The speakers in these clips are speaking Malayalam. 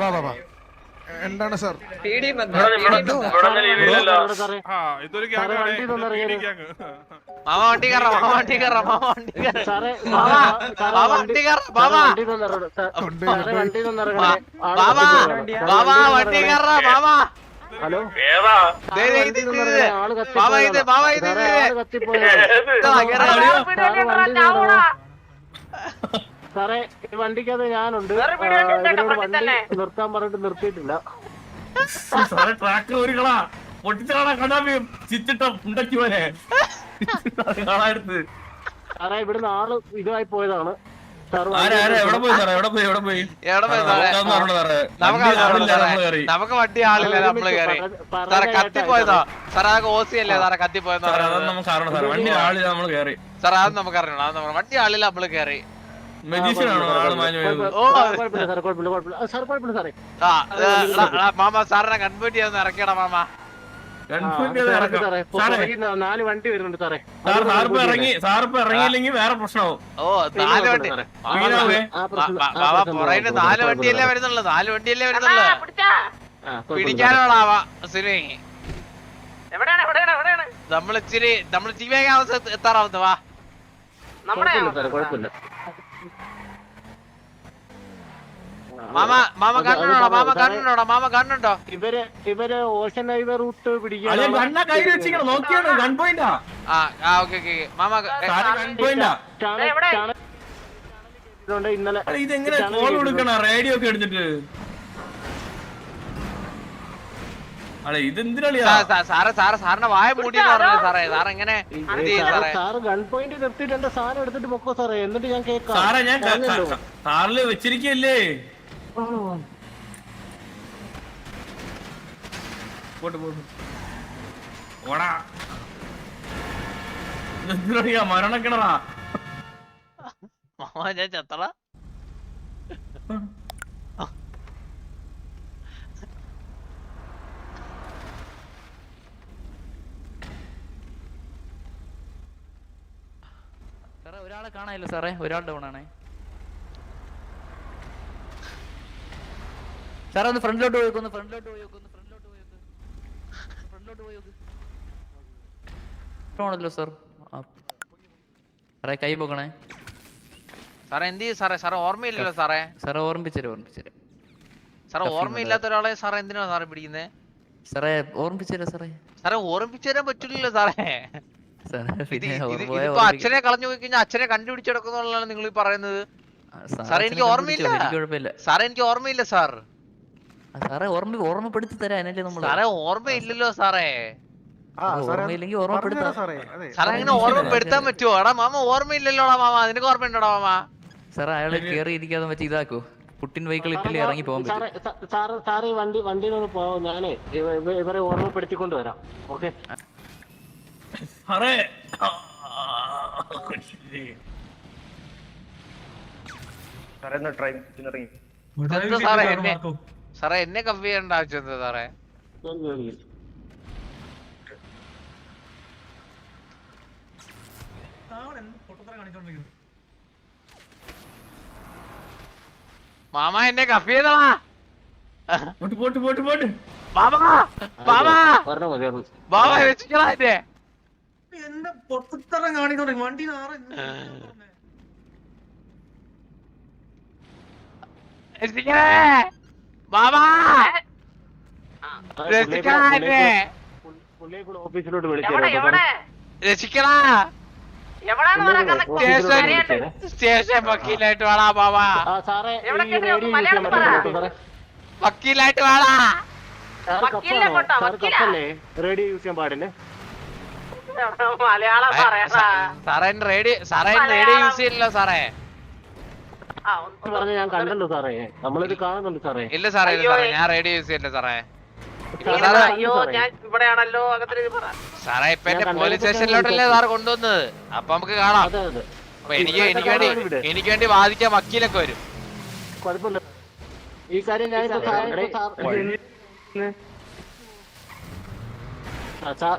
വാ വാ വാ. എന്താണ് സാർ? വണ്ടി കയറാം വണ്ടി വണ്ടി മാമ ഹലോ? ഇത്, ഇത്. സാറേ ഈ വണ്ടിക്കകത്ത് ഞാനുണ്ട്. ഇവരോട് വണ്ടി നിർത്താൻ പറഞ്ഞിട്ട് നിർത്തിയിട്ടില്ല. സാറേ ട്രാക്ക് ഒരുകളാ പൊട്ടിച്ചാടാ കണ്ടാ ചിച്ചിട്ട ഉണ്ടാക്കി പോലെ കാണാറുണ്ട് സാറേ ഇവിടുന്ന് ആൾ ഇതുമായി പോയതാണ്. നമുക്ക് വണ്ടി ആളില്ല സാറേ, നമ്മൾ കയറി സാറെ കത്തിപ്പോയതോ സാറേ ആ ഓസി അല്ലേ? സാറേ സാറേ അതൊന്നും നമുക്ക് അറിയണം സാറേ. വണ്ടി ആളില്ല നമ്മൾ കയറി സാറേ അത് നമുക്ക് അറിയണം. അത് വണ്ടി ആളില്ല നമ്മൾ കയറി മാമ സാറിനെ കൺവേർട്ട് ചെയ്യാൻ ഇറക്കിയടാ മാമ. നാല് വണ്ടി വരുന്നുണ്ട് സാറേ. സാർ സാറിപ്പോ ഇറങ്ങി സാറിപ്പോ ഇറങ്ങിയില്ലെങ്കിൽ വേറെ പ്രശ്നമാവും. ഓ നാല് വണ്ടി. പുറകിന് നാല് വണ്ടിയല്ലേ വരുന്നുള്ളു. നാല് വണ്ടിയല്ലേ വരുന്നുള്ളു. പിടിക്കാനോളാവാ സിനി എവിടെയാണ് എവിടെയാണ് എവിടെയാണ്? നമ്മൾ ഇച്ചിരി നമ്മൾ ടിവി അവസ്ഥ എത്താറാവുന്നു വാ. നമ്മുടെ കുഴപ്പമില്ല സാറേ കുഴപ്പമില്ല മാമ മാമ കണ്ണുണ്ടോ? മാമ സാറേ, കണ്ണുണ്ടോ? മാമ കണ്ണുണ്ടോ? ഇവർ ഇവർ ഓഷൻ ഹൈവേ റൂട്ട് പിടിക്കാൻ കണ്ണ കൈ വെച്ചിങ്ങനെ നോക്കിയാണ് ഗൺ പോയിന്റാ ആ. ആ ഓക്കെ ഓക്കെ മാമ ഏ, ഗൺ പോയിന്റാ ഇന്നലെ ഇതെങ്ങനെ കോൾ കൊടുക്കണ? റേഡിയോ ഒക്കെ എടുത്തിട്ട്. അല്ല സാ- സാറ് സാറ് സാറിന്റെ വായ മൂടിയെന്ന് പറഞ്ഞു സാറേ? സാർ എങ്ങനെ സാറേ സാറ്? ഗൺ പോയിന്റ് നിർത്തിയിട്ട് എന്റെ സാധനം എടുത്തിട്ട് പൊക്കോ സാറേ? എന്നിട്ട് ഞാൻ കേൾക്കാം. സാറേ ഞാൻ. സാറിൽ വെച്ചിരിക്കല്ലേ പോട്ട് പോട്ട്. ഓടാ. ഇതെന്തിനാളിയാ മരണക്കിണറാ മാമ ഞാൻ ചത്തറ സാറേ ഒരാളെ കാണാനില്ല സാറേ. ഒരാൾ ഡൗൺ ആണേ. സാറേ ഒന്ന് ഫ്രണ്ടിലോട്ട് പോയി ഒന്ന് ഫ്രണ്ടിലോട്ട് പോയി ഒന്ന് ഫ്രണ്ടിലോട്ട് പോയി ഫ്രണ്ടിലോട്ട് പോയി ആണല്ലോ സാർ? സാറേ കൈ പോക്കണേ. സാറേ എന്ത് ചെയ്യും സാറേ? സാറേ ഓർമ്മയില്ലല്ലോ സാറേ. സാറേ ഓർമ്മിച്ചേരും ഓർമ്മിച്ചേരും സാറേ ഓർമ്മയില്ലാത്ത ഒരാളെ സാറേ എന്തിനാ സാറേ പിടിക്കുന്നേ? സാറേ ഓർമ്മിച്ചേരാ സാറേ. സാറേ ഓർമ്മിച്ചു തരാൻ പറ്റില്ലല്ലോ സാറേ. ഇതിപ്പോ അച്ഛനെ കളഞ്ഞു പോയി കഴിഞ്ഞാൽ അച്ഛനെ കണ്ടുപിടിച്ചെടുക്കുന്നുള്ളതാണ് നിങ്ങൾ ഈ പറയുന്നത്. സാറേ, എനിക്ക് ഓർമ്മയില്ല. സാറേ എനിക്ക് ഓർമ്മയില്ല സാർ. സാറേ ഓർമ്മ ഓർമ്മപ്പെടുത്തി തരാം അതിനല്ലേ നമ്മൾ സാറേ ഓർമ്മയില്ലല്ലോ സാറേ. ഓർമ്മയില്ലെങ്കിൽ ഓർമ്മപ്പെടുത്താം. സാറേ. അങ്ങനെ ഓർമ്മപ്പെടുത്താൻ പറ്റുമോ എടാ മാമ ഓർമ്മയില്ലല്ലോടാ മാമ. നിനക്ക് ഓർമ്മയുണ്ടോടാ മാമ? സാറേ അയാളെ കേറി ഇരിക്കാതെ ഇതാക്കോ. പുട്ടിൻ വെഹിക്കിൾ ഇട്ടില്ല ഇറങ്ങി പോകാൻ പറ്റും. സാറ് വണ്ടി വണ്ടിയിലൊന്ന് പോവാം ഞാനേ ഇവ- ഇവ- ഇവരെ ഓർമ്മപ്പെടുത്തിക്കൊണ്ട് വരാം. ഓക്കെ? സാറേ സാറേ എന്നെ സാറേ എന്നെ കമ്പി ചെയ്യേണ്ട ആവശ്യം എന്താ സാറേ? മാമ എന്നെ കഫി ചെയ്തവാ പോട്ട് പോട്ട് പോട്ട് ബാബാ ബാബാ. രക്ഷിക്കടാ എന്നെ? പൊട്ടത്തരം വണ്ടി രക്ഷിക്കണേ ഓഫീസിലോട്ട് സ്റ്റേഷൻ സ്റ്റേഷൻ വക്കീലായിട്ട് വാടാ ബാബാ. വക്കീലായിട്ട് വേടാ. റേഡിയോ യൂസ് ചെയ്യാൻ പാടില്ലേ? മലയാളം പറയടാ. സാറേ റേഡിയോ സാറേ റേഡിയോ യൂസ് ചെയ്യില്ല സാറേ. പറഞ്ഞ് ഞാൻ കണ്ടല്ലോ സാറേ. നമ്മളിത് കാണുന്നുണ്ട് സാറേ. ഇല്ല സാറേ ഇല്ല സാറേ. ഞാൻ റേഡിയോ യൂസ് ചെയ്യില്ല സാറേ. അയ്യോ ഞാൻ ഇവിടെയാണല്ലോ സാറേ ഇപ്പൊ എന്റെ പോലീസ് സ്റ്റേഷനിലോട്ടല്ലേ സാർ കൊണ്ടുവന്നത്? അപ്പൊ നമുക്ക് കാണാം. അതെ അതെ. അപ്പൊ എനിക്ക് എനിക്ക് വേണ്ടി. എനിക്ക് വേണ്ടി വാദിക്കാൻ വക്കീലൊക്കെ വരും. കുഴപ്പമില്ല. ഈ കാര്യം ഞാൻ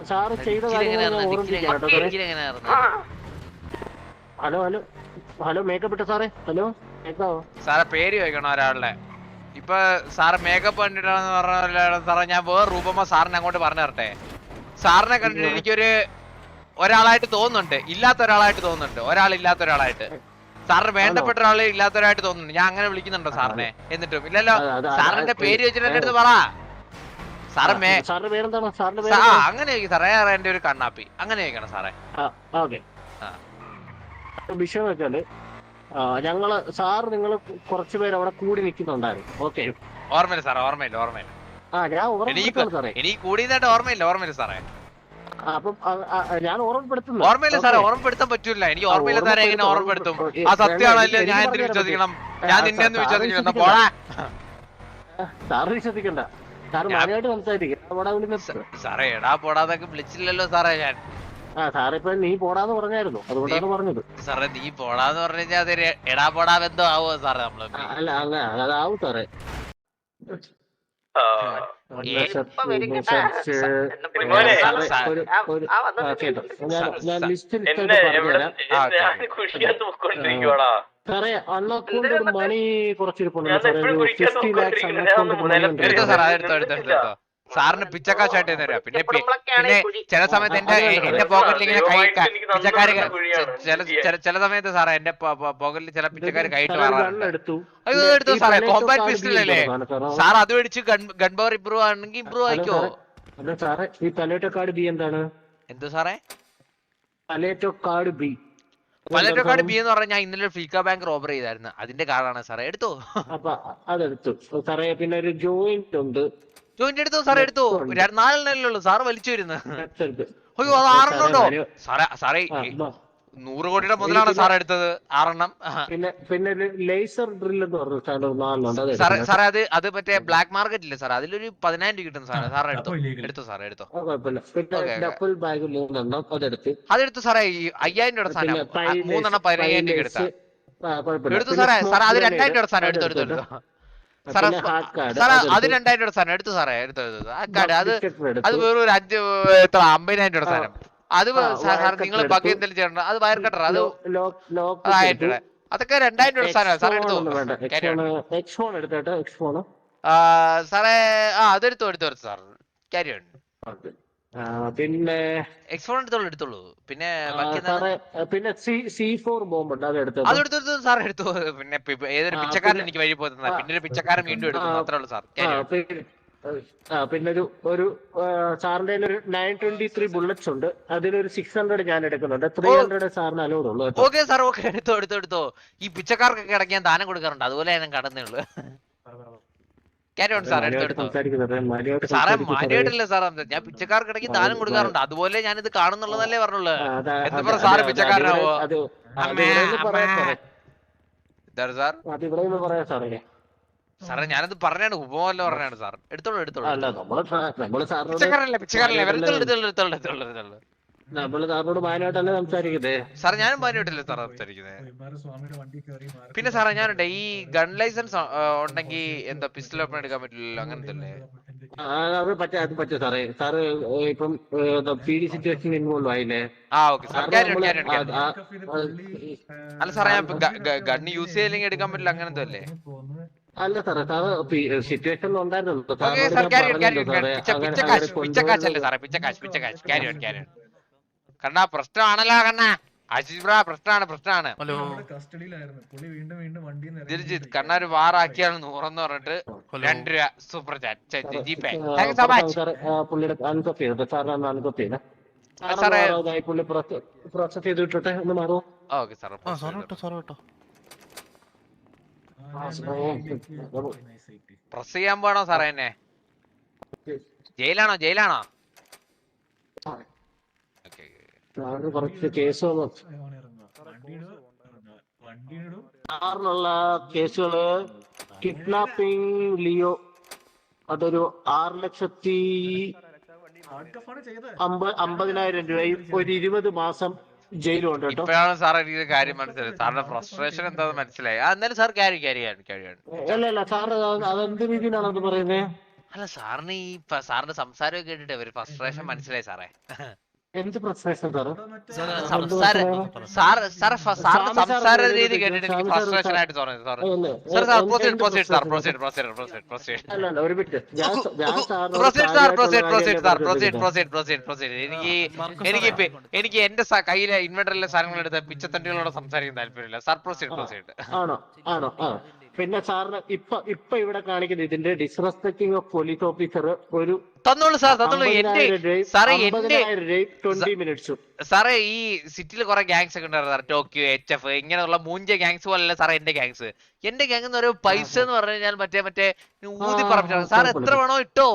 സാറ് ചെയ്ത കാര്യം ഹലോ ഹലോ. ഹലോ മേക്കപ്പ് ഇട്ട സാറേ? ഹലോ കേക്കാവോ? സാറെ പേര് ചോദിക്കണം ഒരാളുടെ ഇപ്പൊ സാറ് മേക്കപ്പ് കണ്ടിട്ടാണെന്ന് പറഞ്ഞ സാറേ ഞാൻ വേറെ രൂപമോ സാറിനെ അങ്ങോട്ട് പറഞ്ഞു തരട്ടെ? സാറിനെ കണ്ടിട്ട് എനിക്കൊരു ഒരാളായിട്ട് തോന്നുന്നുണ്ട്. ഇല്ലാത്ത ഒരാളായിട്ട് തോന്നുന്നുണ്ട്. ഒരാളില്ലാത്ത ഒരാളായിട്ട് സാറിന് വേണ്ടപ്പെട്ട ഒരാളെ ഇല്ലാത്ത ഒരാളായിട്ട് തോന്നുന്നുണ്ട്. ഞാൻ അങ്ങനെ വിളിക്കുന്നുണ്ടോ സാറിനെ? എന്നിട്ടും. ഇല്ലല്ലോ സാറിന്റെ പേര് എന്റെ അടുത്ത് പറ. സാറ് മേ അങ്ങനെ സാറേ. സാറേ എന്റെ ഒരു കണ്ണാപ്പി. അങ്ങനെ ചോദിക്കണം സാറേ. വിഷയം വെച്ചാൽ ഞങ്ങൾ സാർ നിങ്ങൾ കുറച്ചു പേര് അവിടെ കൂടി നിൽക്കുന്നുണ്ടായിരുന്നു. ഓക്കെ. ഓർമ്മയില്ല സാറേ ഓർമ്മയില്ല ഓർമ്മയില്ല. ആ ഞാൻ ഓർമ്മ ഓർമ്മപ്പെടുത്താണ് സാറേ. എനിക്ക് കൂടിയതായിട്ട് ഓർമ്മയില്ല ഓർമ്മയില്ല സാറേ. അപ്പം ഞാൻ ഓർമ്മപ്പെടുത്തുന്നു. ഓർമ്മയില്ല സാറേ. ഓർമ്മപ്പെടുത്താൻ പറ്റൂല. എനിക്ക് ഓർമ്മയില്ല സാറേ എങ്ങനെ ഓർമ്മപ്പെടുത്തും. ആ സത്യമാണല്ലേ ഞാൻ എന്തിനു വിശ്വസിക്കണം? ഞാൻ നിന്നെ ഒന്ന് വിശ്വസിക്കണം? പോടാ. സാറ് വിശ്വസിക്കണ്ട. സാർ ഞാൻ- സംസാരിക്കും. സാറേ എടാ പോടാതൊക്കെ വിളിച്ചില്ലല്ലോ സാറേ ഞാൻ. ആ സാറിപ്പോ നീ പോടാന്ന് പറഞ്ഞായിരുന്നു. അതുകൊണ്ടാണ് പറഞ്ഞത്. സാറേ നീ പോടാന്ന് പറഞ്ഞാൽ അതൊരു എടാ പോടാ ബന്ധം ആവോ സാറേ നമ്മൾ? അല്ല അല്ല അതാവും സാറേ. ഞാൻ ലിസ്റ്റ് സാറേ അണ്ണാക്കൊണ്ട് മണി കുറച്ചിരിപ്പുണ്ട് സാറേ. ഫിഫ്റ്റി ലാക്സ്. അണ്ണാക്കൊണ്ട് മണി ഉണ്ട്. സാറിന് പിച്ചക്കാശായിട്ട് തരാം പിന്നെ പിന്നെ ചില സമയത്ത് എന്റെ എന്റെ പോക്കറ്റിൽ ഇങ്ങനെ കൈ പിച്ചക്കാര് ചില ചില ചില സമയത്ത് സാറേ എന്റെ പോക്കറ്റിൽ ചില പിച്ചക്കാര് കൈയിട്ട് സാറേ, മാറാറുണ്ട് എടുത്തു. സാറേ. കോമ്പാക്ട് പിസ്റ്റൽ അല്ലേ? സാർ അത് മേടിച്ച് ഗൺ പവർ ഇമ്പ്രൂവ് ആണെങ്കിൽ ഇമ്പ്രൂവ് ആയിക്കോ? സാറേ, ഈ പലേറ്റോ കാർഡ് ബി എന്താണ്? എന്തോ സാറേ? പലേറ്റോ കാർഡ് ബി പലരുടെ കാർഡ് ബി എന്ന് പറഞ്ഞാൽ ഞാൻ ഇന്നലെ ഫ്രീക്ക ബാങ്ക് റോബർ ചെയ്തായിരുന്നു. അതിന്റെ കാർഡാണ് സാറേ. എടുത്തോ? അപ്പൊ അതെടുത്തു. സാറേ പിന്നെ ഒരു ജോയിന്റ് ഉണ്ട്. ജോയിന്റ് എടുത്തു? സാർ എടുത്തു? നാലെണ്ണല്ലോ സാറ് വലിച്ചു വരുന്നു. അയ്യോ അത് ആറെണ്ണോ ഉണ്ടോ സാറേ, സാറേ നൂറ് കോടിയുടെ മുതലാണ് സാർ എടുത്തത്? ആറെണ്ണം. പിന്നെ പിന്നെ ഒരു ലേസർ ഡ്രിൽ എന്ന് പറഞ്ഞു സാറേ അത് അത് മറ്റേ ബ്ലാക്ക് മാർക്കറ്റ് ഇല്ലേ സാർ അതിലൊരു പതിനായിരം രൂപ കിട്ടും സാറേ. സാറേ എടുത്തു. എടുത്തോ സാറേ എടുത്തോ. ഡബിൾ ബാഗ് മൂന്നെണ്ണം അതെടുത്ത്. അതെടുത്തു സാറേ ഈ അയ്യായിരം രൂപയുടെ സാധനം. മൂന്നെണ്ണം പതിനയ്യായിരം രൂപ എടുത്താ. സാറേ? സാറേ അത് രണ്ടായിരം രൂപയുടെ സാധനം എടുത്തു. എടുത്തു. എടുത്തു. സാറേ അത്. രണ്ടായിരം രൂപ സാധനം. എടുത്തു സാറേ എടുത്തു ആ കാർഡ് അത് അത് വെറും ഒരു അഞ്ച് എത്ര അമ്പതിനായിരം രൂപ സാധനം. അത് സാർ നിങ്ങൾ ബാക്കി എന്തെങ്കിലും ചെയ്യണം? അത് വയർ കട്ടർ അത്. രൂപ അതൊക്കെ രണ്ടായിരം രൂപ സാധനം സാർ എടുത്തു. X1 വേണ്ട. കാര്യം X1 X1 എടുത്തോട്ടെ X1 ആ, സാറേ ആ അതെടുത്തു എടുത്തു സാർ. ക്യാരി ആ, പിന്നെ എക്സ്ഫോൺ എടുത്തോളൂ എടുത്തോളൂ. പിന്നെ പിന്നെ സി ഫോർ ബോംബ് ഉണ്ട് അത് എടുത്തു? അത് എടുത്തു സാർ എടുത്തു. പിന്നെ ഏതൊരു പിച്ചക്കാരൻ എനിക്ക് വഴി പോകുന്ന പിന്നെ ഒരു പിച്ചക്കാരൻ വീണ്ടും എടുത്തു മാത്രമേ ഉള്ളൂ സാർ. ആ, പിന്നെ ഒരു ഒരു സാറിന്റെ ഒരു നയൻ ട്വന്റി ത്രീ ബുള്ളറ്റ്സ് ഉണ്ട്. അതിലൊരു സിക്സ് ഹൺഡ്രഡ് ഞാൻ എടുക്കുന്നുണ്ട്. ത്രീ. ഹൺഡ്രഡ് സാറിന് അലോഡ് ഉള്ളൂ. ഓക്കെ സാർ ഓക്കെ എടുത്തോ എടുത്തോ എടുത്തോ. ഈ പിച്ചക്കാർക്കൊക്കെ ഇടയ്ക്ക് ഞാൻ ദാനം കൊടുക്കാറുണ്ട്. അതുപോലെ ഞാൻ കടന്നേ ഉള്ളൂ. ഉണ്ട് സാർ എടുത്തോ മാന്യമായിട്ട് എടുത്തോ സംസാരിക്കുന്നത് മാന്യമായിട്ട് സാറേ സംസാരിക്കുന്നത് മാന്യമായിട്ടല്ലേ സാർ ഞാൻ പിച്ചക്കാർക്ക് ഇടയ്ക്ക് ദാനം കൊടുക്കാറുണ്ട്. അതുപോലെ ഞാൻ ഇത് കാണുന്നുള്ളതല്ലേ പറഞ്ഞുള്ളൂ? എന്താ സാറ് പിച്ചക്കാരനാവോ? സാറേ. സാർ ഞാനത് പറഞ്ഞാണ് ഉപമല്ല പറഞ്ഞാണ് സാർ. എടുത്തോളൂ എടുത്തോളൂ പിച്ചക്കാരല്ലേ പിച്ചക്കാരല്ലേ എടുത്തോളൂ എടുത്തോളൂ എടുത്തോളൂ എടുത്തോളൂ. നമ്മൾ സാറിനോട് സാർ ഞാനും മാന്യമായിട്ടല്ലേ സാർ സംസാരിക്കുന്നത് പിന്നെ സാറേ ഞാനുണ്ട് ഈ ഗൺ ലൈസൻസ് ഉണ്ടെങ്കിൽ എന്താ പിസ്റ്റൽ ഓപ്പൺ എടുക്കാൻ പറ്റില്ലല്ലോ അങ്ങനത്തെ അല്ലേ അത് പറ്റ അത് സാറേ. സാറ് ഇപ്പം പി ഡി സിറ്റുവേഷൻ ഇൻവോൾവ് ആയില്ലേ? അല്ല സാറേ ഞാൻ ഗണ്ണ് യൂസ് ചെയ്യില്ലെങ്കിൽ എടുക്കാൻ പറ്റില്ല അങ്ങനത്തെ അല്ലേ അല്ല സാറേ സാറ് സിറ്റുവേഷൻ ഉണ്ടായിരുന്നു സാറേ, കണ്ണാ പ്രശ്നമാണല്ലോ കണ്ണാ. ആശിഷ് ബ്രാ പ്രശ്നമാണ് പ്രശ്നമാണ്. ഹലോ. ദിൽജിത്ത് കണ്ണാ ഒരു വാറാക്കിയാണ് നൂറെന്ന് പറഞ്ഞിട്ട് രണ്ട് രൂപ സൂപ്പർ ചാറ്റ് ജി പേ. ആ, താങ്ക് യു സോ മച്ച് സാറേ, ആ, പുള്ളിയുടെ അൺകപ്പ് ചെയ്തിട്ട് സാറിന് ഒന്ന് അൺകപ്പ് ചെയ്തേ. സാറേ. സാറേ പുള്ളി പ്രോസസ് ചെയ്ത് വിട്ടോട്ടെ ഒന്ന് മാറുമോ ഓക്കെ സാർ ആ വിട്ടോ സാറ് വിട്ടോ. പ്രസ് ചെയ്യാൻ പോണോ സാറേ എന്നെ? ജയിലാണോ ജയിലാണോ? സാറിന് കുറച്ച് കേസ് സാറിനുള്ള കേസുകൾ കിഡ്നാപ്പിംഗ് ലിയോ അതൊരു ആറ് ലക്ഷത്തി അമ്പതിനായിരം രൂപയും ഒരു ഇരുപത് മാസം ജയിലുണ്ട് കേട്ടോ. ഇപ്പോഴാണ് സാർ എനിക്ക് കാര്യം മനസ്സിലായത്. സാറിന്റെ ഫ്രസ്ട്രേഷൻ എന്താന്ന് മനസ്സിലായി. എന്നാലും സാർ ക്യാരി ക്യാരി ക്യാരി അല്ല അല്ല അത് അതെന്ത് രീതിയിലാണത് പറയുന്നത് അല്ല സാറിന് ഈ സാറിന്റെ സംസാരം കേട്ടിട്ട് ഒരു ഫ്രസ്ട്രേഷൻ മനസ്സിലായി സാറേ. എന്ത് പ്രശ്നം സാറ്? സംസാര സാർ സാർ സാറിന്റെ സംസാര രീതി കേട്ടിട്ട് എനിക്ക് ഫ്രസ്ട്രേഷൻ ആയിട്ട് എനിക്ക് എനിക്ക് ഇപ്പൊ- എനിക്ക് എന്റെ കയ്യിലെ ഇൻവെർട്ടറിലെ സാധനങ്ങൾ എടുത്ത് പിച്ചത്തണ്ടികളോട് സംസാരിക്കാൻ താല്പര്യമില്ല. സർ പ്രൊസീഡ് പ്രൊസീഡ് ആണോ? ആണോ? പിന്നെ സാറിന് ഇപ്പൊ ഇപ്പൊ ഇവിടെ കാണിക്കുന്നത് ഇതിന്റെ ഡിസ്റെസ്പെക്ടിങ് ഓഫ് പോലീസ് ഓഫീസർ ഒരു തന്നോളൂ സാർ തന്നോളൂ. എന്റെ സാറേ എന്റെ സാറേ ഈ സിറ്റിയിൽ കുറെ ഗാങ്സ് ഒക്കെ ഉണ്ടായിരുന്നു സാർ ടോക്കിയോ എച്ച് എഫ് ഇങ്ങനെയുള്ള മൂഞ്ച ഗാങ്സ് പോലല്ല സാറേ എന്റെ ഗാങ്സ് എന്റെ ഗാങ് എന്ന് പറയുമ്പോൾ പൈസ എന്ന് പറഞ്ഞു കഴിഞ്ഞാൽ മറ്റേ മറ്റേ ഊതി ആ, സാർ എത്ര. വേണോ ഇട്ടോ.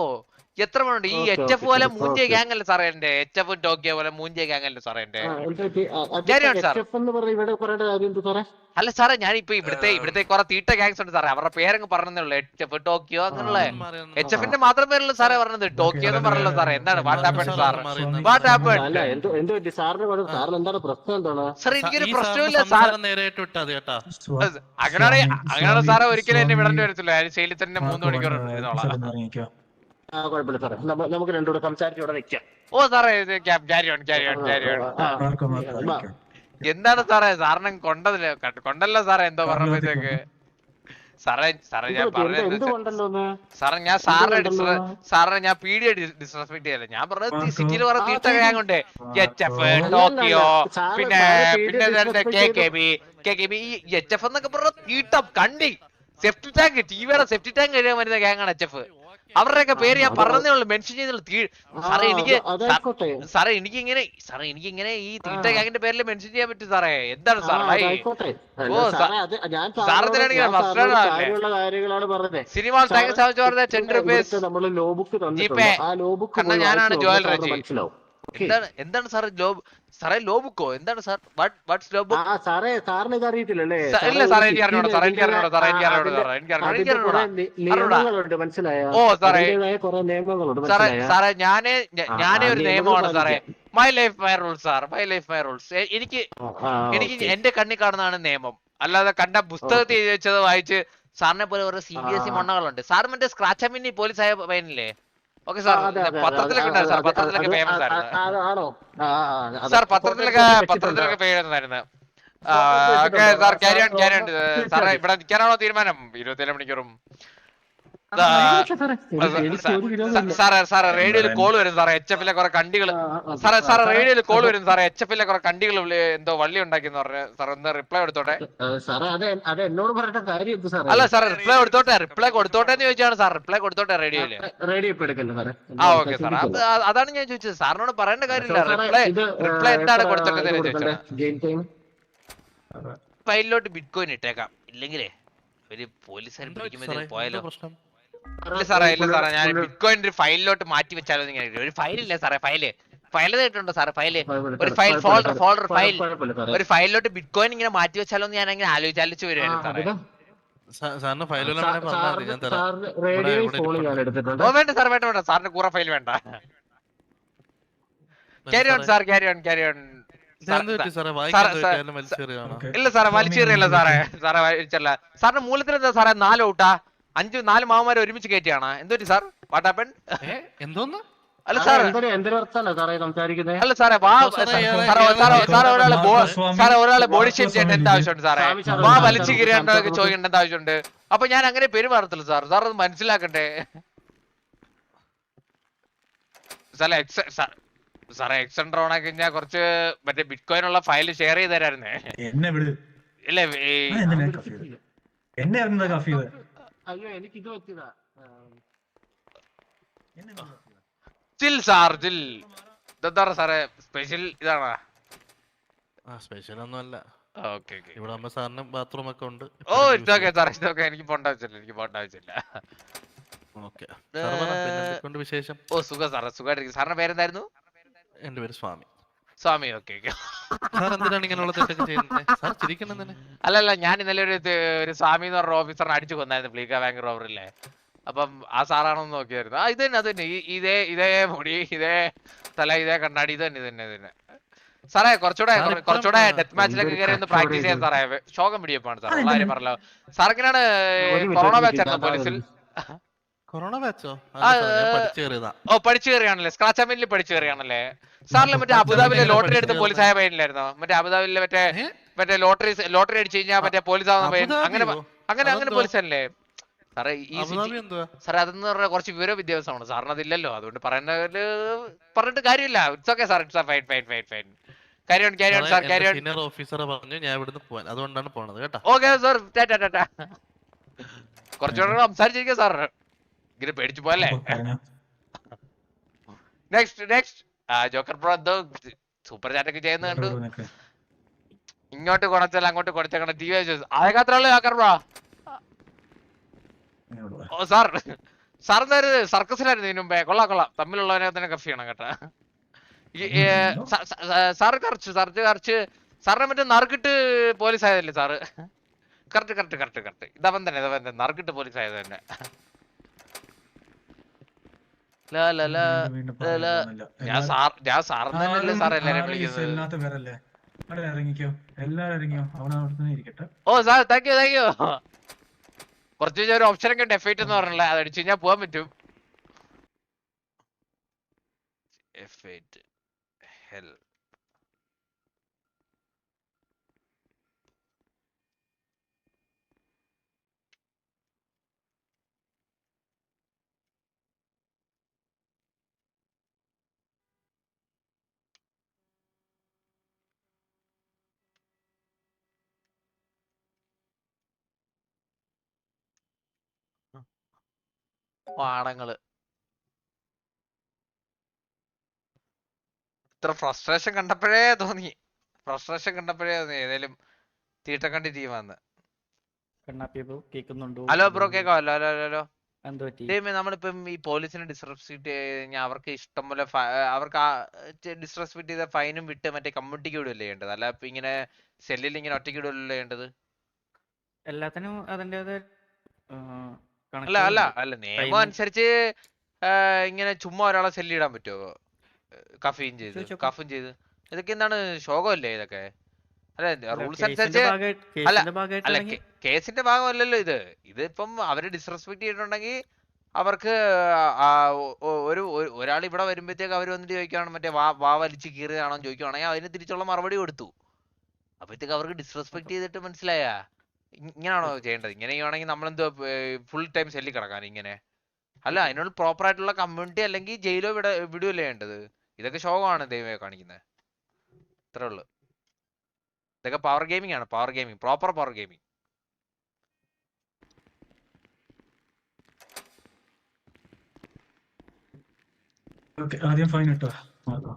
എത്ര മണുണ്ട്? ഈ എച്ച് എഫ് പോലെ മൂഞ്ചിയ ഗ്യാങ് ഗാങ് അല്ലേ സാറേ എന്റെ എച്ച് എഫ് ടോക്കിയ പോലെ മൂഞ്ചിയ ഗ്യാങ് അല്ലേ സാറേ. എന്റെ അല്ല സാറേ ഞാൻ ഇപ്പൊ ഇവിടുത്തെ ഇവിടുത്തെ കുറെ തീട്ട ഗ്യാങ്സ് ഉണ്ട് സാറേ. അവരുടെ പേരങ്ങ് പറഞ്ഞതേ ഉള്ളൂ എച്ച് എഫ് ടോക്കിയോ അങ്ങനെയുള്ള. എച്ച് എഫിന്റെ മാത്രം പേരുള്ള സാറേ പറഞ്ഞത്. ടോക്കിയോ എന്ന് പറഞ്ഞല്ലോ സാറേ. എന്താണ്? What happen sir what happen sir എനിക്കൊരു പ്രശ്നമില്ല സാർ കേട്ടാ. അങ്ങനെയാണെ അങ്ങനെയാണ് സാറേ ഒരിക്കലും എന്നെ വിടേണ്ടി വരത്തില്ല. ശൈലി തന്നെ മൂന്ന് മണിക്കൂർ ഇരുന്നോളാം ആ കുഴപ്പമില്ല സാറേ നമ്മ- നമുക്ക് രണ്ടുകൂടെ സംസാരിച്ച് ഇവിടെ നിൽക്കാം ഓ സാറേ ഇത് ആ. എന്താണ് സാറേ സാറിനെ കൊണ്ടതില്ല കൊണ്ടല്ലോ സാറേ എന്തോ പറഞ്ഞപ്പോഴത്തേക്ക് സാറേ സാറേ ഞാൻ എന്ത് പറഞ്ഞത് കൊണ്ടല്ലോ ഒന്ന് സാറേ ഞാൻ സാറിനെ എന്ത്? സാറിനെ ഞാൻ പീഡിയ ഡിസ്റെസ്പെക്ട് ചെയ്യല്ല ഞാൻ പറഞ്ഞത് സിറ്റിയിൽ പറഞ്ഞ ആ, തീട്ട കൊണ്ട് എച്ച് എഫ് ടോക്കിയോ സാറ് പിന്നെ സാറ് പിന്നെ പീഡിയ രണ്ട് disrespect K K B K K B ഈ എച്ച് എഫ് എന്നൊക്കെ പറഞ്ഞ തീട്ടം കണ്ടി സെഫ്റ്റി ടാങ്ക് ടിവിയുടെ സെഫ്റ്റി ടാങ്ക് കഴിയാൻ വരുന്ന ഗ്യാങ് ആണ് എച്ച് എഫ് അവരുടെയൊക്കെ പേര് ഞാൻ പറഞ്ഞേ ഉള്ളൂ. മെൻഷൻ ചെയ്തുള്ളൂ സാറേ എനിക്ക് സാറേ എനിക്ക് ഇങ്ങനെ സാറേ എനിക്ക് ഇങ്ങനെ ഈ തീട്ട ഗ്യാങ്ങിന്റെ പേരിൽ മെൻഷൻ ചെയ്യാൻ പറ്റും സാറേ. എന്താണ് സാറേ ഓ, സാറേ, അത് ഞാൻ സാറ് സാറിനോട് ഇതിനിടയ്ക്ക് ഞാൻ frustrated സാറിനോട് ആണല്ലേ? കാര്യമുള്ള കാര്യങ്ങളാണ് പറഞ്ഞത്. സിനിമ താങ്ക് സാധിച്ചു പറഞ്ഞ ടെൻ റുപ്പീസ് ഞാനാണ് ജോയൽ റെജി. എന്താണ് എന്താണ് സാർ ജോബ് സാറേ ലോ ബുക്കോ? എന്താണ് സാർ വാട്ട് വാട്ട്സ് ലോ ആ ബുക്ക് സാറേ സാറിന് ഇത് അറിയത്തില്ലല്ലേ ഇല്ല സാറേ, എനിക്ക് അറിഞ്ഞൂടാ സാറേ എനിക്ക് അറിഞ്ഞൂടാ സാറേ എനിക്ക് ആ, സാറേ എനിക്ക്. നിയമങ്ങളുണ്ട് മനസ്സിലായോ? ഓ സാറേ. അതിന്റേതായ കുറെ നിയമങ്ങളുണ്ട് സാറേ സാറേ ഞാനേ ഞാനേ ഒരു നിയമമാണ് സാറേ. My life my rules sir. My life my rules എനിക്ക് എനിക്ക് എന്റെ കണ്ണി കാണുന്നതാണ് നിയമം. അല്ലാതെ കണ്ട പുസ്തകത്തിൽ എഴുതി വെച്ചത് വായിച്ച് സാറിനെ പോലെ ഓരോ സി ബി എസ് ഇ മണ്ണകളുണ്ട്. സാർ മറ്റേ സ്ക്രാച്ച് മിന്നി പോലീസ് ആയ പയ്യനില്ലേ? ഓക്കെ സാർ പത്രത്തിലൊക്കെ അതെ, ഉണ്ടായിരുന്നു സാർ പത്രത്തിലൊക്കെ ഫേമസ് ആയിരുന്നു. സാർ പത്രത്തിലൊക്കെ പത്രത്തിലൊക്കെ? പേരുണ്ടായിരുന്നു okay sir carry on carry on sir ഇവിടെ നിൽക്കാനാണോ തീരുമാനം? ഇരുപത്തിയേഴ് മണിക്കൂറും. സാറേ, സാറേ റേഡിയോയിൽ കോൾ വരും സാറേ എച്ച് എഫിലെ കുറെ കണ്ടികൾ സാറേ സാറേ റേഡിയോയിൽ കോൾ വരും സാറേ എച്ച് എഫിലെ കുറെ കണ്ടികൾ എന്തോ വള്ളി ഉണ്ടാക്കിന്ന് പറഞ്ഞു സാർ ഒന്ന് റിപ്ലൈ എടുത്തോട്ടെ സാറേ അല്ല സാറേ റിപ്ലൈ കൊടുത്തോട്ടെ റിപ്ലൈ കൊടുത്തോട്ടെ എന്ന് ചോദിച്ചാണ് സാർ റിപ്ലൈ കൊടുത്തോട്ടെ റേഡിയോയിൽ. ആ ഓക്കെ സാർ അത് അത് അതാണ് ഞാൻ ചോദിച്ചത്. സാറിനോട് പറയേണ്ട കാര്യമില്ല. റിപ്ലൈ റിപ്ലൈ എന്താണ് കൊടുത്തോട്ടെ ചോദിച്ചത് ഫയലിലോട്ട് ബിറ്റ് കോയിൻ ഇട്ടേക്കാം. ഇല്ലെങ്കിലേ ഒരു പോലീസുകാരൻ പിടിക്കുമ്പോൾ പോയാലോ? പ്രശ്നം? ഇല്ല സാറേ ഇല്ല സാറേ ഞാൻ ബിറ്റ്കോയിൻ ഒരു ഫയലിലോട്ട് മാറ്റി വെച്ചാലോ എന്ന് ഒരു ഇല്ല സാറേ ഫയൽ. ഫയൽ കേട്ടുണ്ടോ സാറേ ഫയൽ? ഒരു ഫയൽ ഫോൾഡർ ഫോൾഡർ ഫയൽ ഒരു ഫയലിലോട്ട് ബിറ്റ്കോയിൻ ഇങ്ങനെ മാറ്റി വെച്ചാലോ എന്ന് ഞാൻ അങ്ങനെ ആലോചിച്ച് ആലോചിച്ച് വരുവായിരുന്നു സാറേ. സാറിന് വേണ്ട സാർ വേണ്ട വേണ്ട. സാറിന്റെ കൂറ ഫയൽ വേണ്ട. Carry on sir carry on carry on ഇല്ല സാറേ വലിച്ചേറിയല്ല സാറേ. സാറേ വലിച്ചല്ല സാറിന്റെ മൂലത്തിൽ എന്താ സാറേ നാല് ഔട്ടാ? അഞ്ച് നാല് മാവന്മാരെ ഒരുമിച്ച് കയറ്റിയാണ് എന്തൊരു സാർ? വാട്ടാപ്പൻ എന്തോന്ന്? അല്ല സാർ അല്ല സാറേ വാ സാറേ, ഒരാളെ സാറേ ഒരാളെ ബോഡി ഷേപ്പ് ചെയ്യേണ്ട എന്താ ആവശ്യമുണ്ട് സാറേ. വാ വലിച്ചു സംസാരിച്ച് ചോദിക്കേണ്ട എന്താ ആവശ്യമുണ്ട്. അപ്പൊ ഞാൻ അങ്ങനെ പെരുമാറത്തില്ല സാർ. സാർ അത് മനസ്സിലാക്കണ്ടേ? സാറേ സാറേ എക്സ് ഓൺ ആക്കി കഴിഞ്ഞാൽ കുറച്ച് മറ്റേ ബിറ്റ് കോയിൻ ഉള്ള ഫയൽ ഷെയർ ചെയ്ത് തരായിരുന്നേ എന്നെ വിട്. ഇല്ല കഫി എന്നെ കഫി? അയ്യോ എനിക്ക് ഇത് പറ്റിയതാ. Chill sir chill. സാറേ? സ്പെഷ്യൽ ഇതാണോ? ആ സ്പെഷ്യൽ ഒന്നുമല്ല ഓക്കെ ഓക്കെ ഇവിടെ ആകുമ്പോ സാറിന് ബാത്റൂം ഒക്കെ ഉണ്ട് ഓ ഇതൊക്കെ സാറേ ഇതൊക്കെ എനിക്ക് പോണ്ട ആവശ്യമില്ല എനിക്ക് പോണ്ട ആവശ്യമില്ല. ഓക്കെ. പിന്നെ എന്തൊക്കെയുണ്ട് വിശേഷം? ഓ സുഖം സാറേ സുഖമായിട്ടിരിക്കും സാറിന്റെ പേരെന്തായിരുന്നു? എന്റെ പേര് Swami. Swami okay okay sir എന്തിനാണ് ഇങ്ങനെയുള്ള തെറ്റൊക്കെ ചെയ്യുന്നത്? സാർ ചിരിക്കണം തന്നെ അല്ലല്ല ഞാൻ ഇന്നലെ ഒരു ഒരു സ്വാമി എന്ന് പറഞ്ഞ ഓഫീസറിനെ അടിച്ചു കൊന്നായിരുന്നു ഫ്ലീക്ക ബാങ്ക് റോവറില്ലേ അപ്പം ആ സാറാണെന്ന് നോക്കിയായിരുന്നു. ആ ഇത് തന്നെ അത് തന്നെ. ഈ- ഇതേ ഇതേ മുടി ഇതേ തല ഇതേ കണ്ണാടി ഇത് തന്നെ ഇത് തന്നെ ഇത് തന്നെ. സാറേ കുറച്ചുകൂടെ സാർ ഇപ്പം, കുറച്ചുകൂടെ ആ, ഡെത്ത് മാച്ചിലൊക്കെ കയറി ഒന്ന് പ്രാക്ടീസ് ചെയ്യാൻ സാറേ. ശോകം പിടിയപ്പാണ് സാർ ഉള്ള കാര്യം പറഞ്ഞല്ലോ. സാർക്കിനാണ് കൊറോണ ബാച്ച് ആയിരുന്നു പോലീസിൽ. കൊറോണ ബാച്ചോ ഓ? പഠിച്ചു കയറിയാണല്ലേ. സ്ക്രാച്ച് അമീനിൽ പഠിച്ചു കയറിയാണല്ലേ. സാറിന് മറ്റേ അബുദാബിലെ ലോട്ടറി എടുത്ത് പോലീസ് ആയ പയ്യനില്ലായിരുന്നോ? മറ്റേ അബുദാബിയിലെ മറ്റേ മറ്റേ ലോട്ടറി ലോട്ടറി അടിച്ചു കഴിഞ്ഞാൽ മറ്റേ പോലീസ് ആവുന്ന പയ്യൻ. അങ്ങനെ അങ്ങനെ അങ്ങനെ പോലീസ് അല്ലേ സാറേ ഈ സാറേ അതെന്ന് പറഞ്ഞാൽ കുറച്ച് വിവര വിദ്യാഭ്യാസമാണ് സാറിന് അതില്ലല്ലോ. അതുകൊണ്ട് പറയുന്നതിൽ പറഞ്ഞിട്ട് കാര്യമില്ല. It's okay sir it's fine fine fine fine carry on carry on sir carry on senior officer പറഞ്ഞു ഞാൻ ഇവിടുന്ന് പോവാൻ. അതുകൊണ്ടാണ് പോണത് കേട്ടാ. ഓക്കെ സാർ ടാറ്റാ ടാറ്റാ കുറച്ചുകൂടെ സംസാരിച്ചിരിക്കാം സാർ ഇങ്ങനെ പേടിച്ചു പോലെ നെക്സ്റ്റ് നെക്സ്റ്റ് ആ ജോക്കർ ബ്രോ എന്തോ സൂപ്പർ ചാറ്റ് ഒക്കെ ചെയ്യുന്ന കണ്ടു. ഇങ്ങോട്ട് കുണച്ചാൽ അങ്ങോട്ട് കുണച്ചേക്കണ ടി വി അതൊക്കെ ജോക്കർ ബ്രോ ഓ സാർ സാർ എന്തായിരുന്നു സർക്കസിലായിരുന്നു ഇതിനു മുമ്പേ. കൊള്ളാം കൊള്ളാം. തമ്മിലുള്ളവനെ തന്നെ കഫ് ചെയ്യണം കേട്ടാ. സാർ കറച്ച് സാറ് കറച്ച് സാറിനെ മറ്റേ നറുക്കിട്ട് police ആയതല്ലേ sir correct correct correct correct. ഇതവൻ തന്നെ ഇതവൻ തന്നെ. നറുക്കിട്ട് പോലീസ് ആയത് തന്നെ. ഞാൻ സാർ ഞാൻ സാറെന്ന് തന്നെയല്ലേ സാർ എല്ലാരെയും വിളിക്കുന്നത്? എല്ലാത്ത പേരല്ലേ? അവിടെ ഇറങ്ങിക്കോ. എല്ലാരും ഇറങ്ങിയോ അവിടെ അവിടെ തന്നെ ഇരിക്കട്ടെ. ഓ sir thank you thank you കുറച്ച് കഴിഞ്ഞാൽ ഒരു ഓപ്ഷൻ ഒക്കെ ഡെഫൈറ്റ് എന്ന് പറഞ്ഞില്ല? അത് അടിച്ചു കഴിഞ്ഞാൽ പോകാൻ പറ്റും. F8 hell. പാടങ്ങൾ ഇത്ര ഫ്രസ്ട്രേഷൻ കണ്ടപ്പോഴേ തോന്നി. ഫ്രസ്ട്രേഷൻ കണ്ടപ്പോഴേ തോന്നി. ഏതേലും തീട്ടക്കണ്ടി ടീമാന്ന് ഹലോ ബ്രോ കേക്കോ? ഹലോ ഹലോ ഹലോ നമ്മളിപ്പം ഈ പോലീസിനെ ഡിസ്റെസ്പെക്ട് കഴിഞ്ഞാൽ അവർക്ക് ഇഷ്ടം പോലെ അവർക്ക് ഡിസ്റെസ്പെക്ട് ചെയ്ത ഫൈനും വിട്ട് മറ്റേ കമ്മ്യൂണിറ്റിക്ക് വിടുകയല്ലേ ചെയ്യേണ്ടത്? അല്ല ഇപ്പൊ ഇങ്ങനെ സെല്ലിൽ ഇങ്ങനെ ഒറ്റയ്ക്ക് വിടുകയല്ലേ ചെയ്യേണ്ടത്? എല്ലാത്തിനും അതിന്റെത് അല്ല അല്ല അല്ല നിയമം അനുസരിച്ച് ഇങ്ങനെ ചുമ്മാ ഒരാളെ സെല്ല് ഇടാൻ പറ്റുമോ കഫീൻ ചെയ്ത് കഫും ചെയ്ത്. ഇതൊക്കെ എന്താണ് ശോകമല്ലേ ഇതൊക്കെ? അല്ല റൂൾസ് അനുസരിച്ച് അല്ല, അല്ല കേസിന്റെ ഭാഗമല്ലല്ലോ ഇത്. ഇതിപ്പം അവർ ഡിസ്റെസ്പെക്ട് ചെയ്തിട്ടുണ്ടെങ്കിൽ അവർക്ക് ഒരു ഒരു- ഒരാൾ ഇവിടെ വരുമ്പോഴത്തേക്ക് അവർ വന്നിട്ട് ചോദിക്കുകയാണ് മറ്റേ വാ വാ വലിച്ച് കീറിയതാണോ ചോദിക്കുകയാണെങ്കിൽ അതിന് തിരിച്ചുള്ള മറുപടി കൊടുത്തു. അപ്പോഴത്തേക്ക് അവർക്ക് ഡിസ്റെസ്പെക്ട് ചെയ്തിട്ട് മനസ്സിലായാ? ഇ- ഇങ്ങനാണോ ചെയ്യേണ്ടത്? ഇങ്ങനെ ചെയ്യുവാണെങ്കിൽ നമ്മളെന്തോ ഫുൾ ടൈം സെല്ലി കിടക്കാൻ ഇങ്ങനെ. അല്ല അതിനുള്ള പ്രോപ്പർ ആയിട്ടുള്ള കമ്മ്യൂണിറ്റി അല്ലെങ്കിൽ ജയിലോ വിട വിടുകയല്ലേ വേണ്ടത് ഇതൊക്കെ ശോകമാണ് ദൈവമേ കാണിക്കുന്നത്. ഇത്രേ ഉള്ളു. ഇതൊക്കെ പവർ ഗെയിമിംഗ് ആണ് power gaming proper power gaming okay ആദ്യം ഫൈൻ ഇട്ടോ? നോക്കാം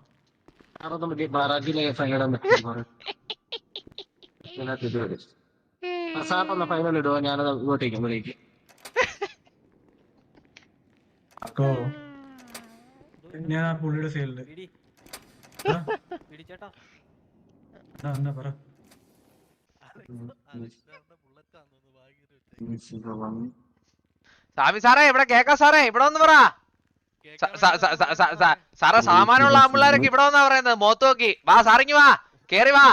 സാറൊന്ന് മറ്റേ ബാറാജിലെ വരും സാറിനൊന്ന് ഫൈനൽ ഇടുവോ ഞാനത് ഇങ്ങോട്ടേക്ക് വിളിക്കും അക്കോ ഞാൻ ആ പുള്ളിയുടെ സൈഡിൽ എന്നാ പറ സ്വാമി സാറേ ഇവിടെ കേക്കാ സാറേ ഇവിടെ ഒന്ന് പറ സ- സ- സ- സ- സ- സ- സാറേ സാമാനുള്ള ആമ്പിള്ളേരൊക്കെ ഇവിടെ വന്നാ പറയുന്നത് മോത്ത് നോക്കി വാ സാറിങ്ങി വാ കേറി വാ.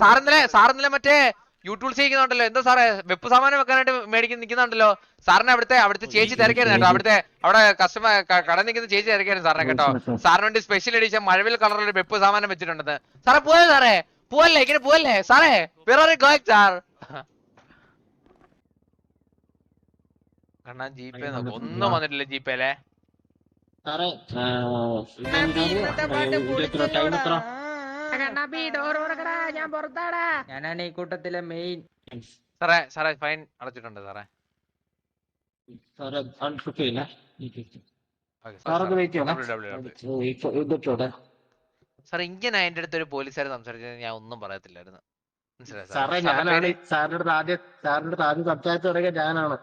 സാറിന്നലെ സാറിന്നലെ മറ്റേ യൂട്യൂബ് ചെയ്യുന്നുണ്ടല്ലോ എന്താ സാറേ? വെപ്പ് സാമാനം വെക്കാനായിട്ട് മേടിക്കുന്ന നിൽക്കുന്നുണ്ടല്ലോ സാറിന് അവിടുത്തെ അവിടുത്തെ ചേച്ചി തിരക്കായിരുന്നു കേട്ടോ. അവിടുത്തെ അവിടെ കസ്റ്റമർ കട നിൽക്കുന്ന ചേച്ചി തിരക്കായിരുന്നു സാറിനെ കേട്ടോ. സാറിന് വേണ്ടി സ്പെഷ്യൽ എഡിഷൻ മഴവിൽ കളറിൽ വെപ്പ് സാമാനം വെച്ചിട്ടുണ്ട് സാറേ പോയോ സാറേ? പോവല്ലേ? ഇങ്ങനെ പോവല്ലേ? സാറേ വേറെ ഗോയക് സാർ കണ്ണാ ജി പേ നോക്ക്. ഒന്നും വന്നിട്ടില്ല ജി പേലെ സാറേ ഞാൻ ഞാനാണ് ഈ കൂട്ടത്തിലെ മെയിൻ സാറേ സാറേ ഫൈൻ അടച്ചിട്ടുണ്ട് സാറേ. സാർ ഇങ്ങനെ അതിന്റെ അടുത്ത് ഒരു പോലീസുകാർ സംസാരിച്ചത് ഞാൻ ഒന്നും പറയത്തില്ലായിരുന്നു? സാറേ. ഞാനാണ് സാറിന്റെ അടുത്ത് ആദ്യം സാറിന്റെ അടുത്ത് ആദ്യം സംസാരിച്ചു തുടങ്ങിയ ഞാനാണ്.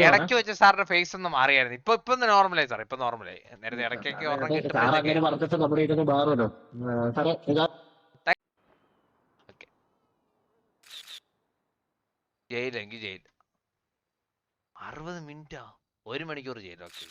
ഇടയ്ക്ക് വെച്ച് സാറിന്റെ ഫേസ് ഒന്ന് മാറിയായിരുന്നു. ഇപ്പൊ ഇപ്പൊ നോർമലായി സാർ ഇപ്പൊ നോർമലായി നേരത്തെ ഇടയ്ക്കൊക്കെ അങ്ങനെ പറഞ്ഞിട്ട് നമ്മുടെ മാറുമല്ലോ. സാറേ ജയിലെങ്കിൽ ജയിൽ. അറുപത് മിനിറ്റാ. ഒരു മണിക്കൂർ ജയിൽ ഓക്കെ